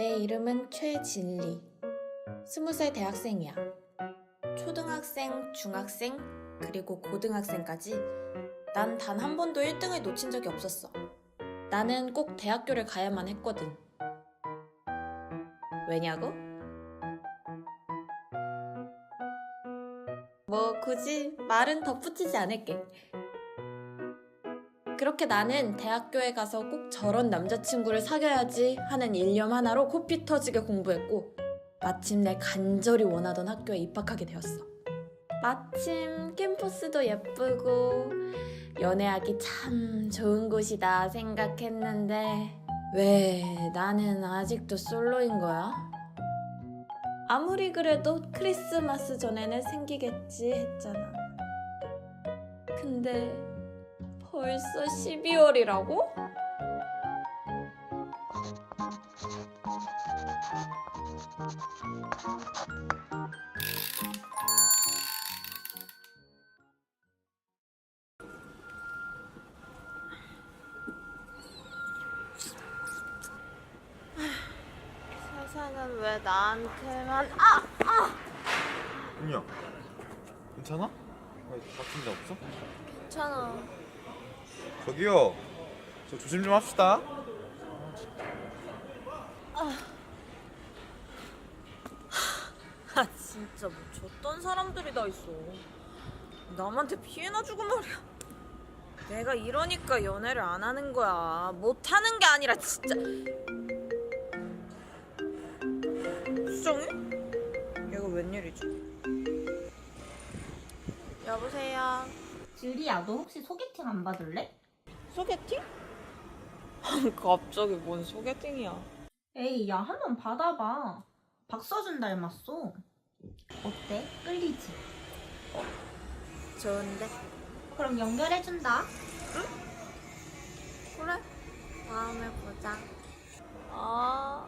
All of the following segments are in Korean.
내 이름은 최진리. 스무 살 대학생이야. 초등학생, 중학생, 그리고 고등학생까지 난 단 한 번도 1등을 놓친 적이 없었어. 나는 꼭 대학교를 가야만 했거든. 왜냐고? 뭐 굳이 말은 덧붙이지 않을게. 그렇게 나는 대학교에 가서 꼭 저런 남자친구를 사귀어야지 하는 일념 하나로 코피 터지게 공부했고 마침내 간절히 원하던 학교에 입학하게 되었어. 마침 캠퍼스도 예쁘고 연애하기 참 좋은 곳이다 생각했는데 왜 나는 아직도 솔로인 거야? 아무리 그래도 크리스마스 전에는 생기겠지 했잖아. 근데 벌써 12월이라고? 세상은 왜 나한테만 아! 은야 괜찮아? 왜 다친 데 없어? 괜찮아 저기요. 저 조심 좀 합시다. 아. 진짜 뭐 저딴 사람들이 다 있어. 남한테 피해나 주고 말이야. 내가 이러니까 연애를 안 하는 거야. 못하는 게 아니라 진짜. 수정이? 얘가 웬일이지? 여보세요? 주리야, 너 혹시 소개팅 안 받을래? 소개팅? 갑자기 뭔 소개팅이야 에이, 야, 한 번 받아봐. 박서준 닮았어. 어때? 끌리지? 좋은데? 그럼 연결해준다. 그래 다음에 보자 아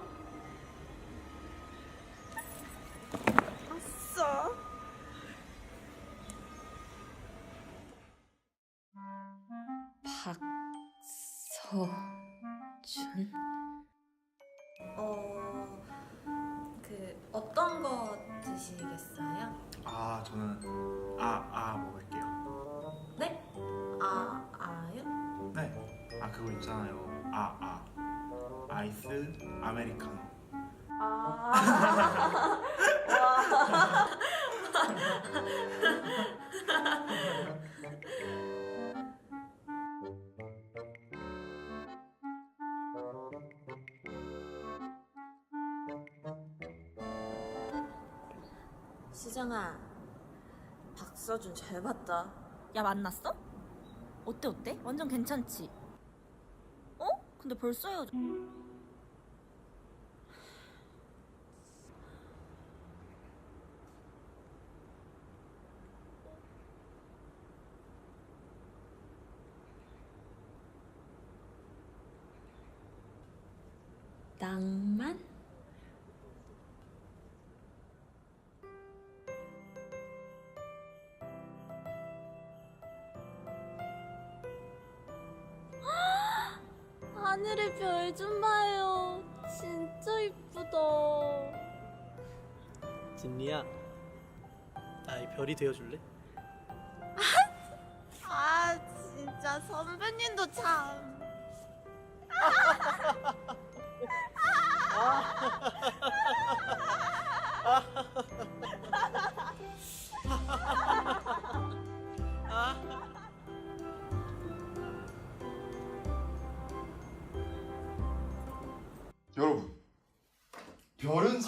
박서준 어... 그 어떤 거 드시겠어요? 아 저는 아아 먹을게요. 네? 아... 아요? 네아 그거 있잖아요. 아아. 아이스 아메리카노. 아... 시정아 박서준 잘 봤다 야, 만났어? 어때, 어때? 완전 괜찮지? 어? 근데 벌써 헤어져. 낭만? 별 좀 봐요. 진짜 이쁘다. 진리야 나의 별이 되어줄래? 아 진짜 선배님도 참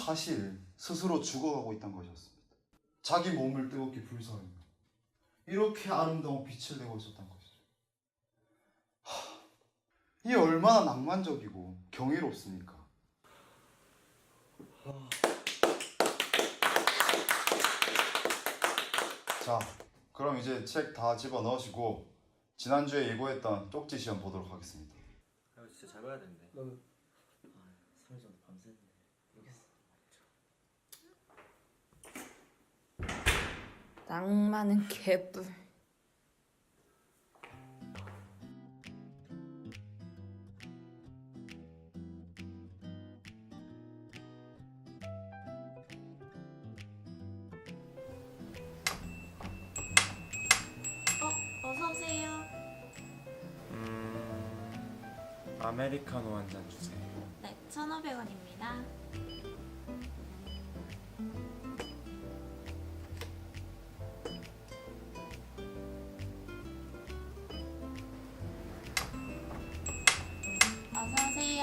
사실 스스로 죽어가고 있다는 것이었습니다. 자기 몸을 뜨겁게 불사르며 이렇게 아름다운 빛을 내고 있었다는 것이죠. 하, 이 얼마나 낭만적이고 경이롭습니까? 자, 그럼 이제 책 다 집어 넣으시고 지난주에 예고했던 쪽지 시험 보도록 하겠습니다. 아 진짜 잘 봐야 되는데 너는 낭만은 개뿔. 음, 아메리카노 한 잔 주세요. 네, 1,500원입니다.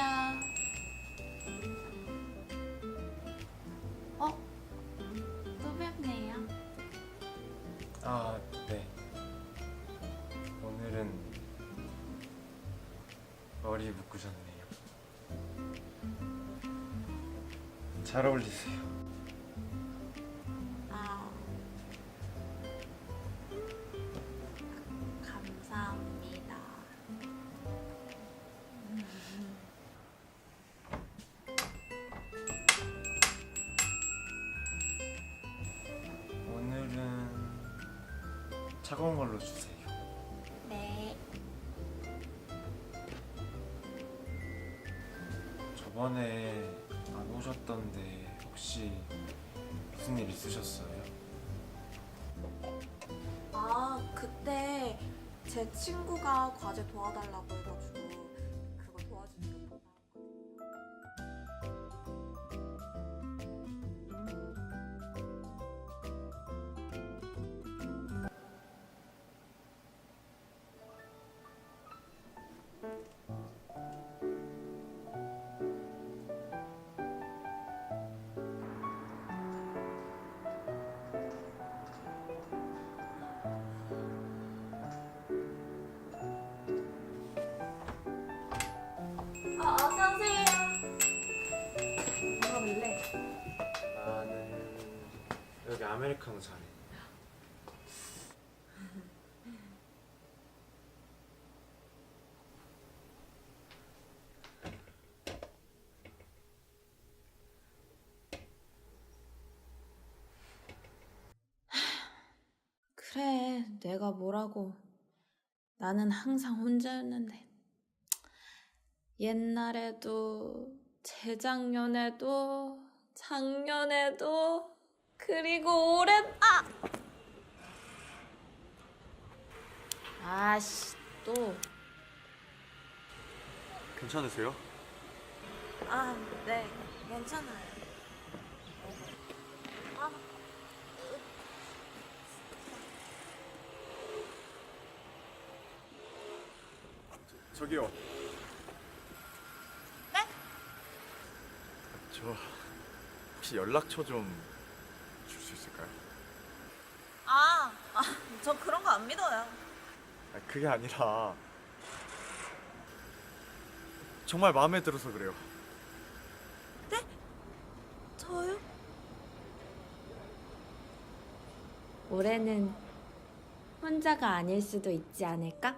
오세요. 어? 또 뵙네요. 아, 네. 오늘은 머리 묶으셨네요. 잘 어울리세요. 차가운 걸로 주세요. 네. 저번에 안 오셨던데 혹시 무슨 일 있으셨어요? 아, 그때 제 친구가 과제 도와달라고 해가지고 아메리카노 잘해. 그래, 내가 뭐라고. 나는 항상 혼자였는데. 옛날에도, 재작년에도, 작년에도, 그리고 올해, 아! 아씨, 또. 괜찮으세요? 아, 네, 괜찮아요. 아, 저기요. 네? 저 혹시 연락처 좀 있을까요? 아, 아, 저 그런 거 안 믿어요. 아, 그게 아니라 정말 마음에 들어서 그래요. 저요? 올해는 혼자가 아닐 수도 있지 않을까?